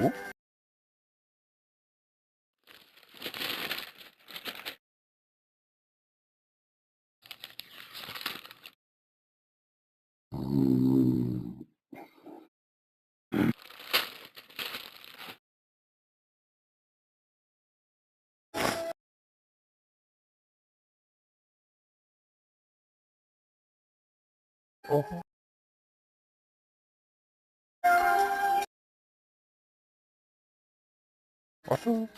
お？お Otto?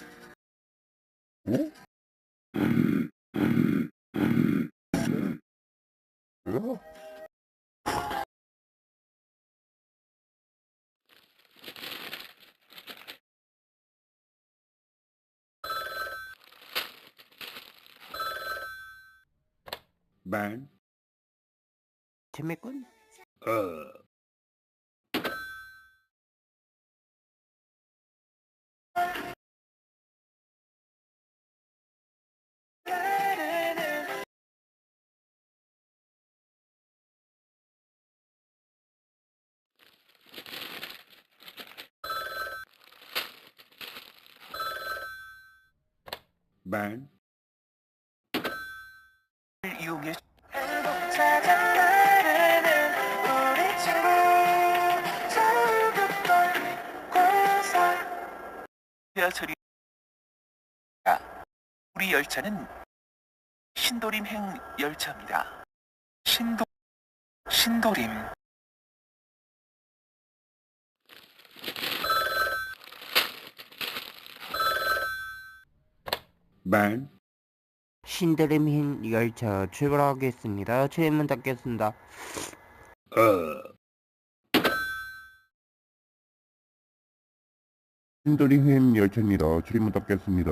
Oh? Ja. Ben? 야, 우리 열차는 신도림행 열차입니다. 신도 신도림 만, 신도림행 열차 출발하겠습니다. 출입문 닫겠습니다. 어. 신도림행 열차입니다. 출입문 닫겠습니다.